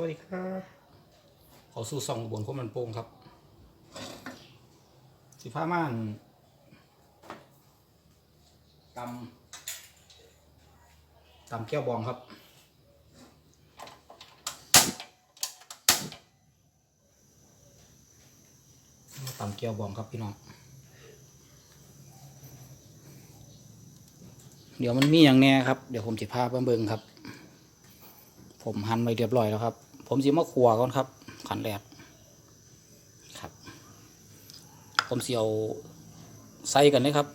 วัสดีครับขอสู้ซองบนข้มันโป่งครับ สิผ้าม่านตำตำแก้วบองครับตำแก้วบองครับพี่น้องเดี๋ยวมันมีอย่างแน่ครับ เดี๋ยวผมจะพาไปเบิ่งครับ ผมหั่นไว้เรียบร้อยแล้วครับ ผมสิมาขัวก่อนครับ ขันแรกครับ ผมเสิเอาใส่กันเลยครับ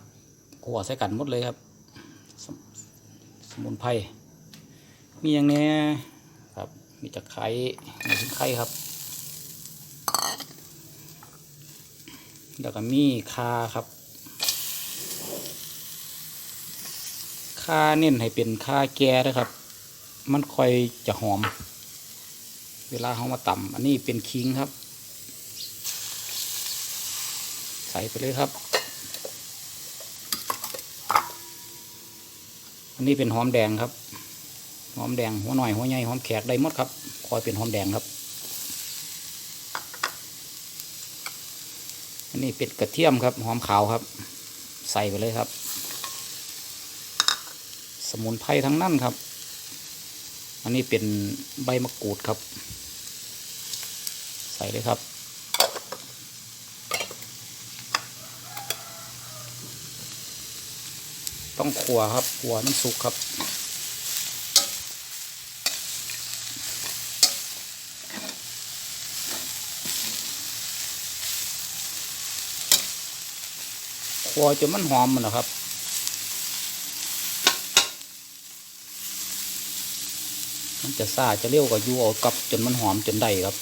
ขัวใส่กันหมดเลยครับ สมสมุนไพรมีอย่างแน่ครับ มีตะไคร้มีตะไคร้ครับ แล้วก็มีคาครับค่าเน้นให้เป็นค่าแก่นะครับ มันค่อยจะหอม เวลาเขามาต่ำอันนี้เป็นคิงครับ ใส่ไปเลยครับ อันนี้เป็นหอมแดงครับหอมแดงหัวหน่อยหัวใหญ่หอมแขกได้หมดครับคอยเป็นหอมแดงครับ อันนี้เป็นกระเทียมครับ หอมขาวครับ ใส่ไปเลยครับ สมุนไพรทั้งนั้นครับ นนี้เป็นใบมะกรูดครับ ใส่เลยครับ ต้องขัวครับขัวมันสุกครับขัวจนมันหอมมันนะครับ มัน จะซาจะเร็วกว่ายูเอากับจนมันหอมจนได้ครับ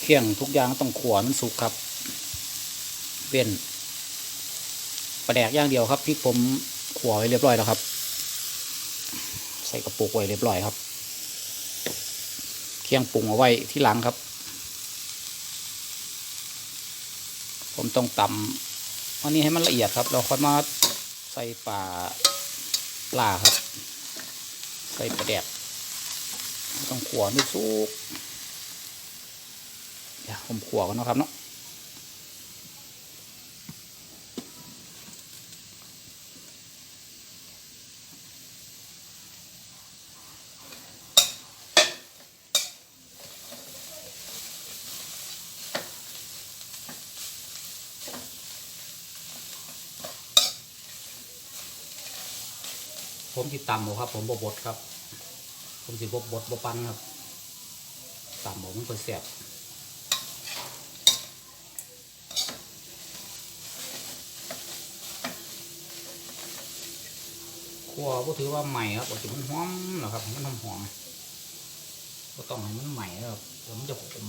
เครื่องทุกอย่างต้องขัวมันสุกครับเว้นประแดกอย่างเดียวครับพริกผมขวไว้เรียบร้อยแล้วครับ ใส่กระปุกไว้เรียบร้อยครับเคียงปรุงเอาไว้ที่หลังครับ ผมต้องตำอันนี้ให้มันละเอียดครับ เราค่อยมาใส่ป่า ปลาครับ ใส่ประแดดต้องขัวให้สุกเดี๋ยวผมขัวกันนะครับเนาะ ผมติดตำเอาครับ ผมบบดครับ ผมสิบบดบปันครับตำผมมันค่อยแสบขัวก็ถือว่าใหม่ครับถือมันหอมนะครับมันหอมหอมก็ต้องให้มันใหม่ครับเดี๋ยวมันจะขม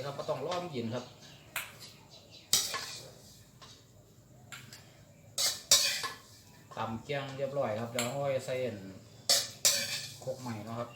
เลยครับก็ต้องร้อนเย็นครับตำเกียงเรียบร้อยครับเดี๋ยวห้อยใส่ครกใหม่นะครับ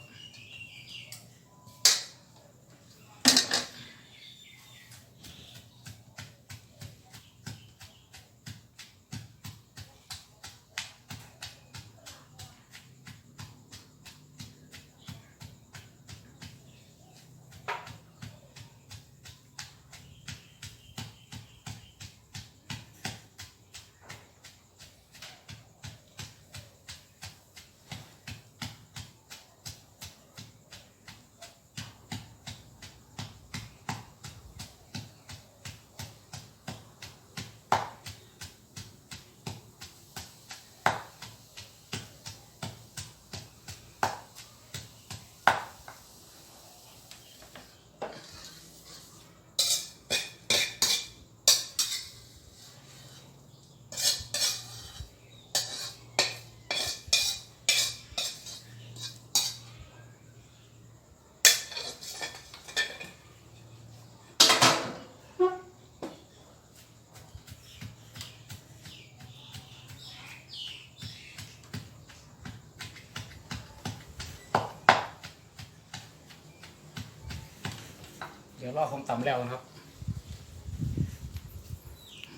ดี๋ยวรอผมตำแล้วนะครับ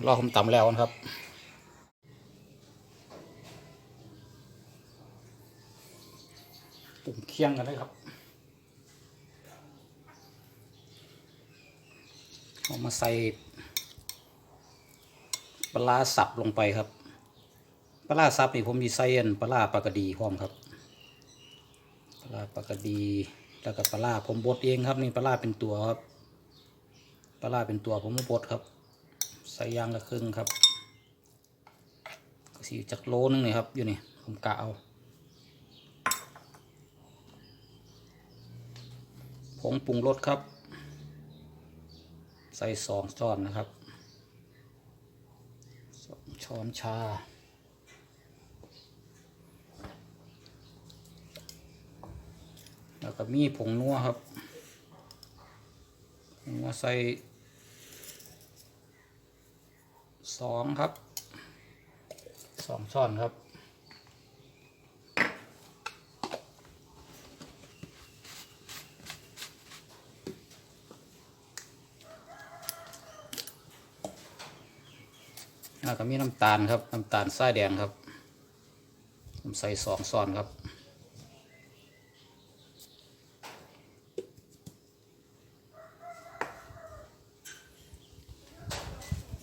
รอผมตำแล้วนะครับปุ่มเคียงกันเลยครับเอามาใส่ปลาร้าสับลงไปครับปลาร้าสับนี่ผมมีใส่อันปลาร้าปลากระดีพร้อมครับปลาร้าปลากระดีแล้วก็ปลาร้าผมบดเองครับนี่ปลาร้าเป็นตัวครับ ปลาเป็นตัวผมบดครับ ใส่ยางละครึ่งครับก็สีจากโลนึงนี่ครับ อยู่นี่ ผมกะเอาผงปรุงรสครับ ใส่สองช้อนนะครับสองช้อนชาแล้วก็มีผงนัวครับผงนัวใส่ สองครับสองช้อนครับ แล้วก็มีน้ำตาลครับ น้ำตาลทรายแดงครับ ผมใส่สองซ้อนครับ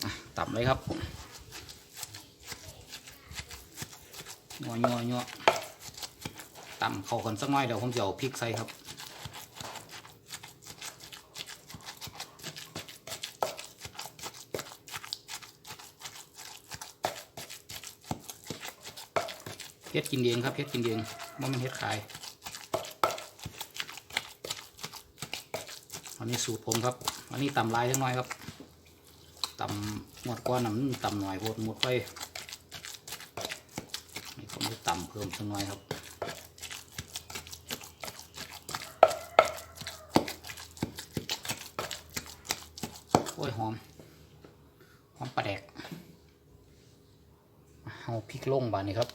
อะต่ำเลยครับยัวยัวยัวต่ำ เขากันสักหน่อยเดี๋ยวผมจะเอาพริกใส่ครับเฮ็ดกินเองครับเฮ็ดกินเองว่ามันเฮ็ดขายอันนี้สูตรผมครับอันนี้ตำลายจังน้อยครับตำหมดก้อนน้ำตำหน่อยโพดหมดไปนี่ผมจะตำเพิ่มสักหน่อยครับ โอ้ย หอม หอมปลาแดกเอาพริกลงบานนี้ครับ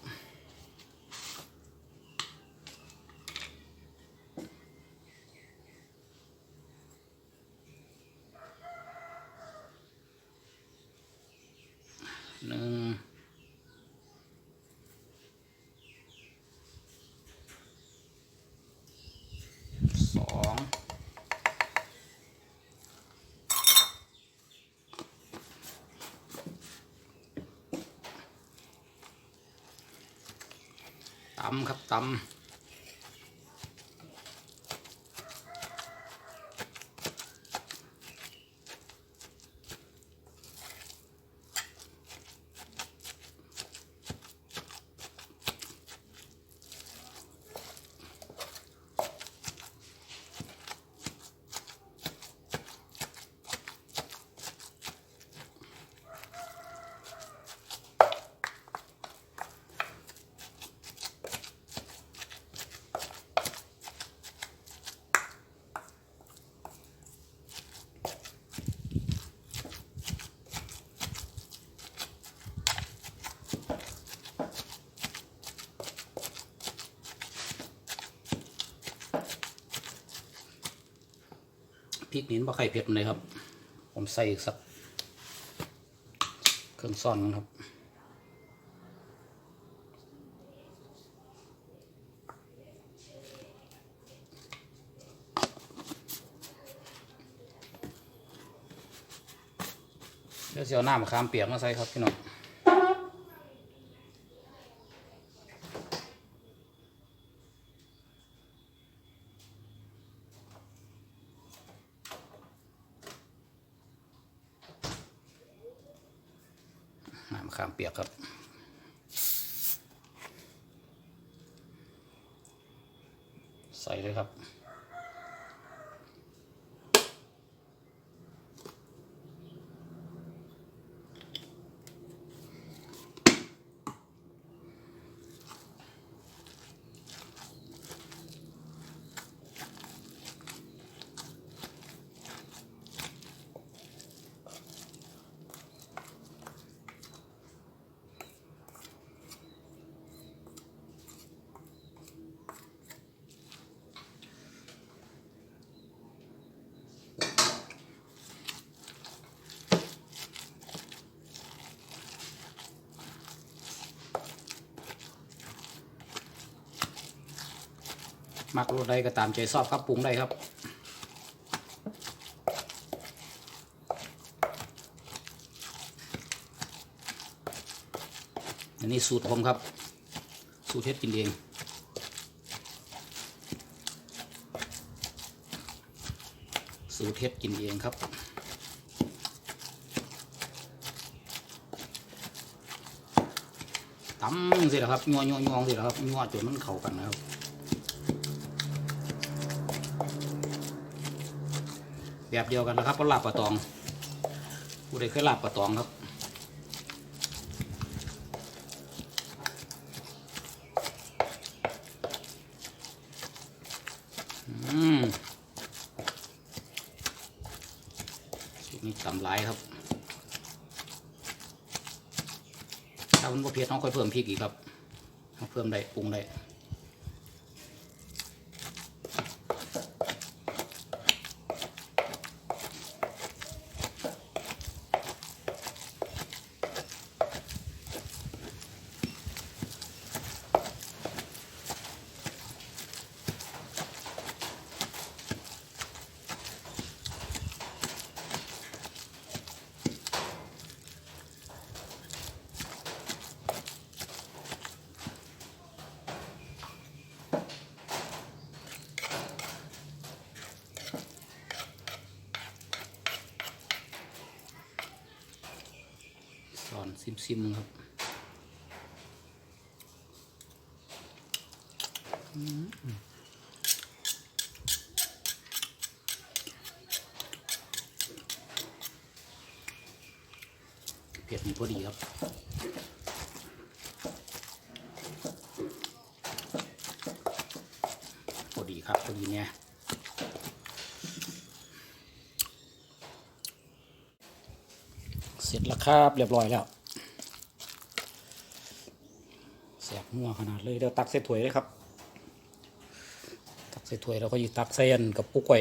หนึ่งสอง ตำครับตำ พริกนี้บ่ใครเผ็ดเลยครับ ผมใส่อีกสัก เครื่องซ่อนนะครับเดี๋ยวเสียวน้ำมะขามเปียกมาใส่ครับพี่น้อง ขามเปียกครับใส่เลยครับ มักรสใดก็ตามใจชอบครับปรุงได้ครับอันนี้สูตรผมครับ สูตรเฮ็ดกินเองสูตรเฮ็ดกินเองครับตำสิละครับยัวยัวยัวสิละครับยัวจนมันเข้ากันนะครับ แบบเดียวกันนะครับก็ลาบปลาตองผู้ใดเคยลาบปลาตองครับอืมสูตรนี้ตำหลายครับ ถ้ามันบ่เผ็ดต้องค่อยเพิ่มพริกอีกครับเอาเพิ่มได้ปรุงได้ อนซิมซิมๆครับเผ็ดนี่พอดีครับพอดีครับพอดีเนี่ย เสร็จแล้วครับ เรียบร้อยแล้วแสบนัวขนาดเลยเดี๋ยวตักใส่ถ้วยเลยครับ ตักใส่ถ้วยแล้วก็หยิบตักใส่อันกับปุ๊กไว้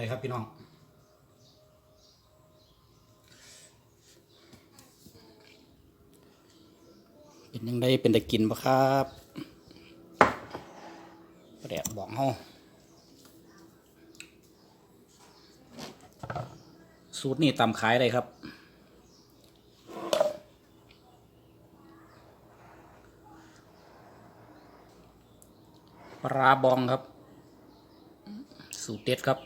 เลยครับพี่น้องเป็นยังไงเป็นได้กินปะครับประเดี๋ยวบอกเฮาสูตรนี่ตำขายเลยครับปลาบองครับ สูตรเด็ดครับ